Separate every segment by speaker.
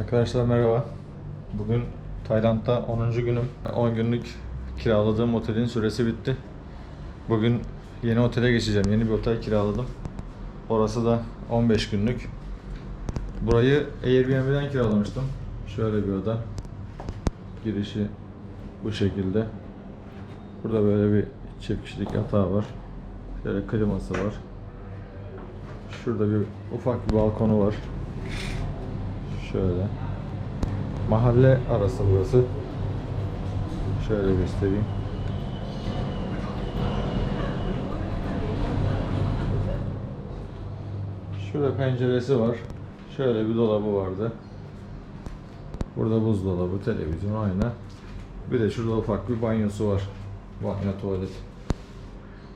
Speaker 1: Arkadaşlar merhaba. Bugün Tayland'da 10. günüm. 10 günlük kiraladığım otelin süresi bitti. Bugün yeni otele geçeceğim. Yeni bir otel kiraladım. Orası da 15 günlük. Burayı Airbnb'den kiralamıştım. Şöyle bir oda. Girişi bu şekilde. Burada böyle bir çift kişilik yatağı var. Şöyle kliması var. Şurada bir ufak bir balkonu var. Şöyle. Mahalle arası burası. Şöyle göstereyim. Şurada penceresi var. Şöyle bir dolabı vardı. Burada buzdolabı, televizyon, ayna. Bir de şurada ufak bir banyosu var. Banyo, tuvalet.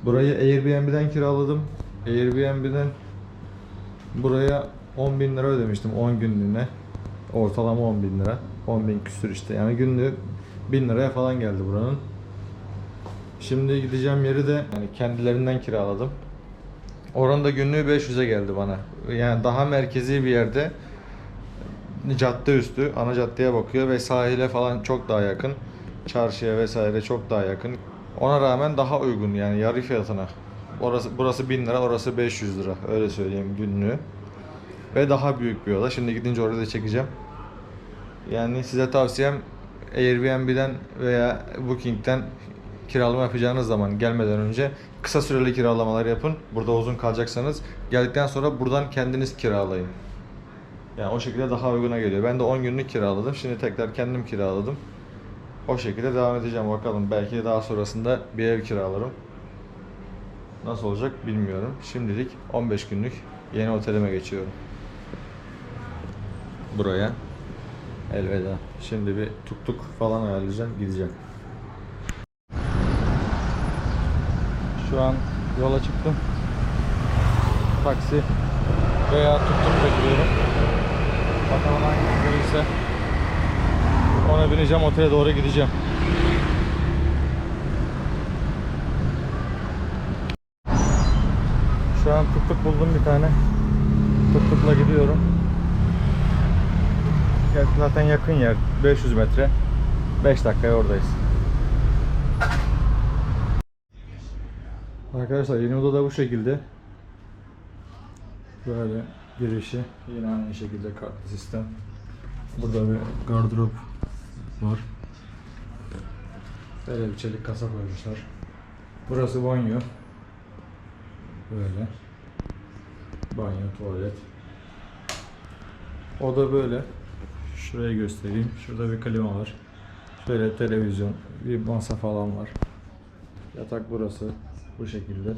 Speaker 1: Burayı Airbnb'den kiraladım. Airbnb'den buraya 10 bin lira ödemiştim 10 günlüğüne. Ortalama 10 bin lira. 10 bin küsür işte. Yani günlük 1000 liraya falan geldi buranın. Şimdi gideceğim yeri de yani kendilerinden kiraladım. Oranın da günlüğü 500'e geldi bana. Yani daha merkezi bir yerde cadde üstü, ana caddeye bakıyor ve sahile falan çok daha yakın. Çarşıya vesaire çok daha yakın. Ona rağmen daha uygun yani yarı fiyatına. Orası burası 1000 lira, orası 500 lira. Öyle söyleyeyim günlüğü. Ve daha büyük bir oda. Şimdi gidince orada da çekeceğim. Yani size tavsiyem Airbnb'den veya Booking'den kiralama yapacağınız zaman gelmeden önce kısa süreli kiralamalar yapın. Burada uzun kalacaksanız geldikten sonra buradan kendiniz kiralayın. Yani o şekilde daha uyguna geliyor. Ben de 10 günlük kiraladım. Şimdi tekrar kendim kiraladım. O şekilde devam edeceğim bakalım. Belki daha sonrasında bir ev kiralarım. Nasıl olacak bilmiyorum. Şimdilik 15 günlük yeni otelime geçiyorum. Buraya elveda. Şimdi bir tuk tuk falan ayarlayacağım, gideceğim. Şu an yola çıktım. Taksi veya tuk tuk bekliyorum. Bakalım hangisi gelirse ona bineceğim, otele doğru gideceğim. Şu an tuk tuk buldum bir tane. Tuk tukla gidiyorum. Zaten yakın yer. 500 metre. 5 dakikaya oradayız. Arkadaşlar yeni oda da bu şekilde. Böyle girişi. Yine aynı şekilde kartlı sistem. Burada bir gardırop var. Böyle bir çelik kasa koymuşlar. Burası banyo. Böyle. Banyo, tuvalet. Oda böyle. Şurayı göstereyim. Şurada bir klima var. Şöyle televizyon, bir masa falan var. Yatak burası. Bu şekilde.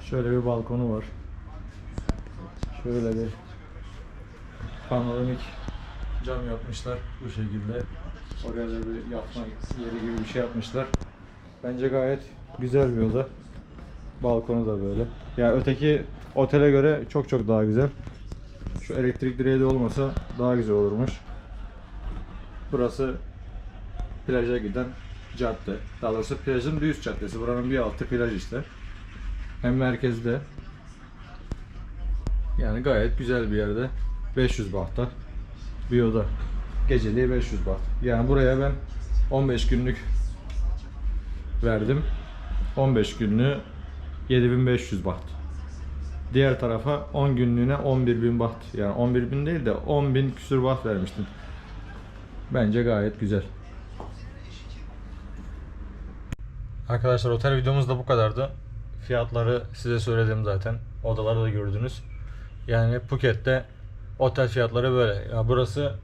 Speaker 1: Şöyle bir balkonu var. Şöyle bir panoramik cam yapmışlar bu şekilde. Oraya da bir yatma yeri gibi bir şey yapmışlar. Bence gayet güzel bir oda. Balkonu da böyle. Ya öteki otele göre çok çok daha güzel. Şu elektrik direği de olmasa daha güzel olurmuş. Burası plaja giden cadde. Daha doğrusu plajın üst caddesi. Buranın bir altı plaj işte. Hem merkezde. Yani gayet güzel bir yerde. 500 bahta bir oda. Geceliği 500 baht. Yani buraya ben 15 günlük verdim. 15 günlüğü 7500 baht. Diğer tarafa 10 günlüğüne 11.000 baht. Yani 11.000 değil de 10.000 küsür baht vermiştim. Bence gayet güzel. Arkadaşlar otel videomuz da bu kadardı. Fiyatları size söyledim zaten. Odaları da gördünüz. Yani Phuket'te otel fiyatları böyle. Ya burası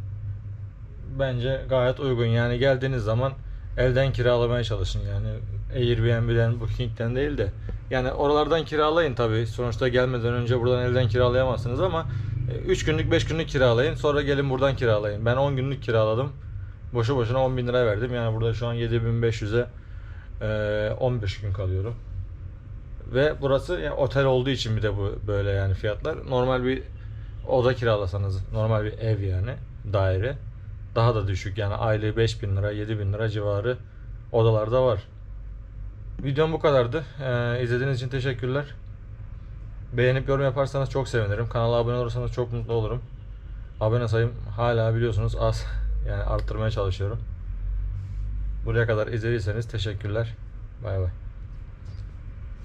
Speaker 1: bence gayet uygun. Yani geldiğiniz zaman evden kiralamaya çalışın. Yani Airbnb'den, Booking'den değil de yani oralardan kiralayın tabii. Sonuçta gelmeden önce buradan evden kiralayamazsınız ama 3 günlük 5 günlük kiralayın. Sonra gelin buradan kiralayın. Ben 10 günlük kiraladım. Boşu boşuna 10 bin lira verdim. Yani burada şu an 7500'e e, 15 gün kalıyorum. Ve burası yani otel olduğu için bir de bu böyle yani fiyatlar. Normal bir oda kiralasanız, normal bir ev yani daire daha da düşük yani aylığı 5000 lira, 7000 lira civarı odalarda var. Videom bu kadardı. Ee, izlediğiniz için teşekkürler. Beğenip yorum yaparsanız çok sevinirim. Kanala abone olursanız çok mutlu olurum. Abone sayım hala biliyorsunuz az. Yani arttırmaya çalışıyorum. Buraya kadar izlediyseniz teşekkürler. Bay bay.